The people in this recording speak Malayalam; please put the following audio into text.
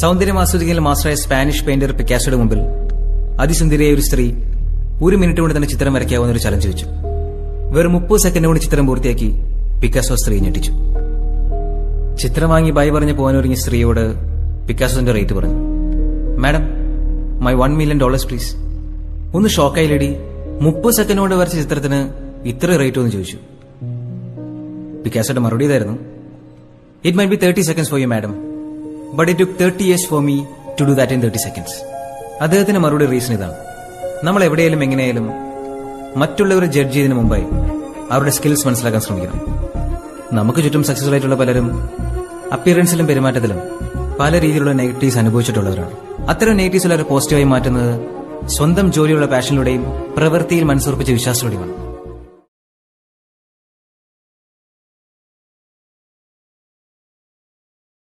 സൗന്ദര്യം ആസ്വദിക്കുന്ന മാസ്റ്ററായ സ്പാനിഷ് പെയിന്റർ പിക്കാസോയുടെ മുമ്പിൽ അതിസുന്ദരിയായ ഒരു സ്ത്രീ ഒരു മിനിറ്റ് കൊണ്ട് തന്നെ ചിത്രം വരയ്ക്കാവുന്ന ഒരു ചലഞ്ച് വെച്ചു. വെറും മുപ്പത് സെക്കൻഡ് കൊണ്ട് ചിത്രം പൂർത്തിയാക്കി പിക്കാസോ സ്ത്രീ ഞെട്ടിച്ചു. ചിത്രം വാങ്ങി ബൈ പറഞ്ഞ് പോകാനൊരുങ്ങിയ സ്ത്രീയോട് പിക്കാസോന്റെ റേറ്റ് പറഞ്ഞു. Madam my one million dollars please ഒന്ന് ഷോക്കായി ലേഡി മുപ്പത് സെക്കൻഡ് കൊണ്ട് വരച്ച ചിത്രത്തിന് ഇത്ര റേറ്റ് ഒന്ന് ചോദിച്ചു. പിക്കാസോയുടെ മറുപടി ഇതായിരുന്നു. It may be thirty seconds for you madam but it took thirty years for me to do that in thirty seconds അദ്ദേഹത്തിന്റെ മറുപടി റീസൺ ഇതാണ്. നമ്മൾ എവിടെയാലും എങ്ങനെയായാലും മറ്റുള്ളവരെ ജഡ്ജ് ചെയ്തതിനു മുമ്പായി അവരുടെ സ്കിൽസ് മനസ്സിലാക്കാൻ ശ്രമിക്കണം. നമുക്ക് ചുറ്റും സക്സസ്ഫുൾ ആയിട്ടുള്ള പലരും അപ്പിയറൻസിലും പെരുമാറ്റത്തിലും പല രീതിയിലുള്ള നെഗറ്റീവ്സ് അനുഭവിച്ചിട്ടുള്ളവരാണ്. അത്തരം നെഗറ്റീവ്സ് എല്ലാവരും പോസിറ്റീവായി മാറ്റുന്നത് സ്വന്തം ജോലിയുള്ള പാഷനിലൂടെയും പ്രവൃത്തിയിൽ മനസ്സുറപ്പിച്ച വിശ്വാസത്തിലൂടെയുമാണ്.